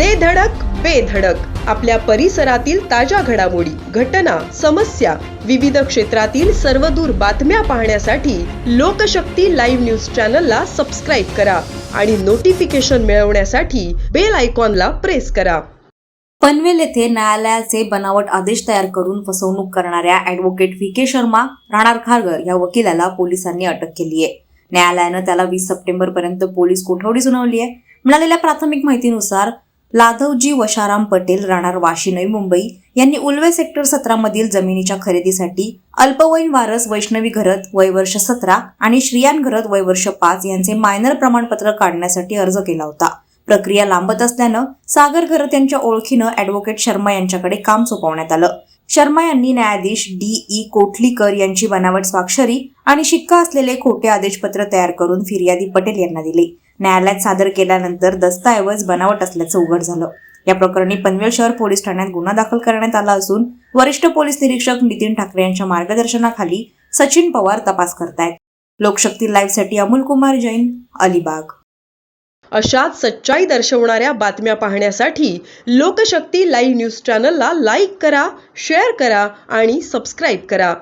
दे धडक बेधडक आपल्या परिसरातील ताज्या घडामोडी घटना समस्या विविध क्षेत्रातील सर्वदूर बातम्या पाहण्यासाठी लोकशक्ती लाईव्ह न्यूज चॅनलला सबस्क्राईब करा आणि नोटिफिकेशन मिळवण्यासाठी बेल आयकॉनला प्रेस करा. पनवेल येथे न्यायालयाचे बनावट आदेश तयार करून फसवणूक करणाऱ्या ॲडव्होकेट व्ही के शर्मा राहणार खारगर या वकिलाला पोलिसांनी अटक केली आहे. न्यायालयानं त्याला वीस सप्टेंबर पर्यंत पोलीस कोठडी सुनावली आहे. मिळालेल्या प्राथमिक माहितीनुसार लाधवजी वशाराम पटेल राहणार वाशी नवी मुंबई यांनी उल्वे सेक्टर सतरामधील जमिनीच्या खरेदीसाठी अल्पवयीन वारस वैष्णवी घरत वयवर्ष सतरा आणि श्रियान घरत वयवर्ष पाच यांचे मायनर प्रमाणपत्र काढण्यासाठी अर्ज केला होता. प्रक्रिया लांबत असल्यानं सागर घरत यांच्या ओळखीनं अॅडव्होकेट शर्मा यांच्याकडे काम सोपवण्यात आलं. शर्मा यांनी न्यायाधीश डी ई कोठलीकर यांची बनावट स्वाक्षरी आणि शिक्का असलेले खोटे आदेशपत्र तयार करून फिर्यादी पटेल यांना दिले. न्यायालयात सादर केल्यानंतर दस्तऐवज बनावट असल्याचं उघड झालं. या प्रकरणी पनवेल शहर पोलीस ठाण्यात गुन्हा दाखल करण्यात आला असून वरिष्ठ पोलीस निरीक्षक नितीन ठाकरे यांच्या मार्गदर्शनाखाली सचिन पवार तपास करतायत. लोकशक्ती लाईव्हसाठी अमोल कुमार जैन अलिबाग. अशाच सच्चाई दर्शवणाऱ्या बातम्या पाहण्यासाठी लोकशक्ती लाईव्ह न्यूज चॅनलला लाईक करा शेअर करा आणि सबस्क्राईब करा.